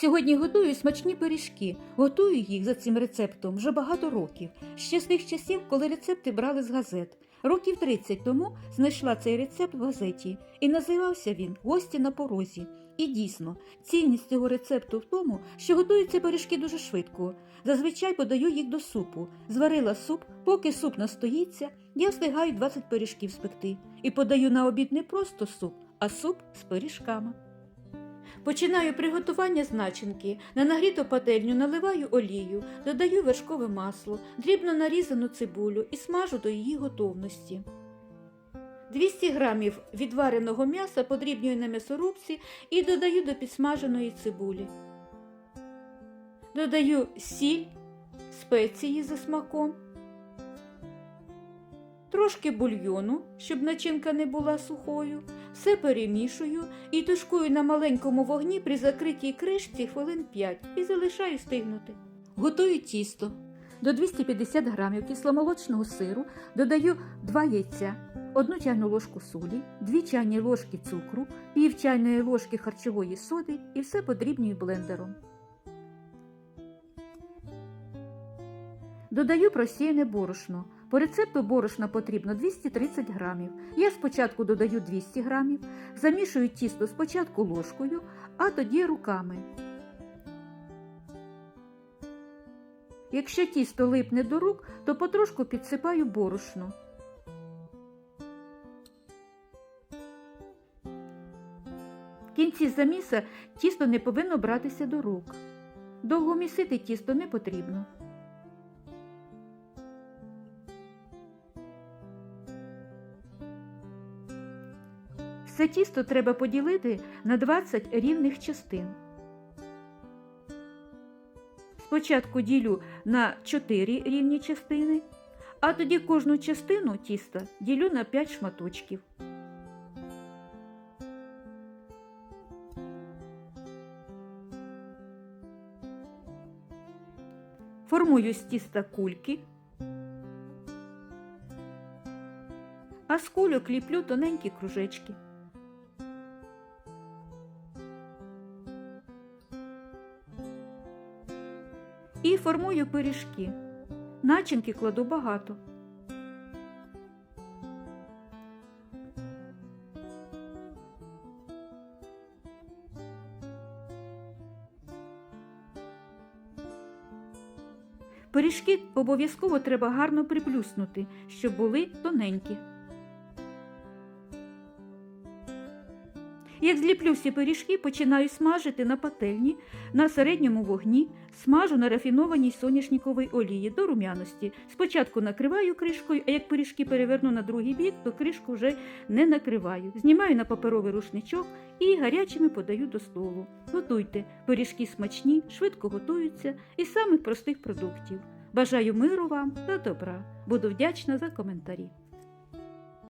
Сьогодні готую смачні пиріжки. Готую їх за цим рецептом вже багато років. Ще з тих часів, коли рецепти брали з газет. Років 30 тому знайшла цей рецепт в газеті, і називався він Гості на порозі. І дійсно, цінність цього рецепту в тому, що готуються пиріжки дуже швидко. Зазвичай подаю їх до супу. Зварила суп, поки суп настоїться, я встигаю 20 пиріжків спекти. І подаю на обід не просто суп, а суп з пиріжками. Починаю приготування з начинки. На нагріту пательню наливаю олію, додаю вершкове масло, дрібно нарізану цибулю і смажу до її готовності. 200 грамів відвареного м'яса подрібнюю на м'ясорубці і додаю до підсмаженої цибулі. Додаю сіль, спеції за смаком, трошки бульйону, щоб начинка не була сухою. Все перемішую і тушкую на маленькому вогні при закритій кришці хвилин 5 і залишаю стигнути. Готую тісто. До 250 грамів кисломолочного сиру додаю 2 яйця, 1 чайну ложку солі, 2 чайні ложки цукру, пів чайної ложки харчової соди і все подрібнюю блендером. Додаю просіяне борошно. По рецепту борошна потрібно 230 грамів. Я спочатку додаю 200 грамів, замішую тісто спочатку ложкою, а тоді руками. Якщо тісто липне до рук, то потрошку підсипаю борошно. В кінці заміса тісто не повинно братися до рук. Довго місити тісто не потрібно. Все тісто треба поділити на 20 рівних частин. Спочатку ділю на 4 рівні частини, а тоді кожну частину тіста ділю на 5 шматочків. Формую з тіста кульки, а з кульок ліплю тоненькі кружечки. І формую пиріжки. Начинки кладу багато. Пиріжки обов'язково треба гарно приплюснути, щоб були тоненькі. Як зліплю всі пиріжки, починаю смажити на пательні на середньому вогні, смажу на рафінованій соняшниковій олії до рум'яності. Спочатку накриваю кришкою, а як пиріжки переверну на другий бік, то кришку вже не накриваю. Знімаю на паперовий рушничок і гарячими подаю до столу. Готуйте, пиріжки смачні, швидко готуються із самих простих продуктів. Бажаю миру вам та добра. Буду вдячна за коментарі.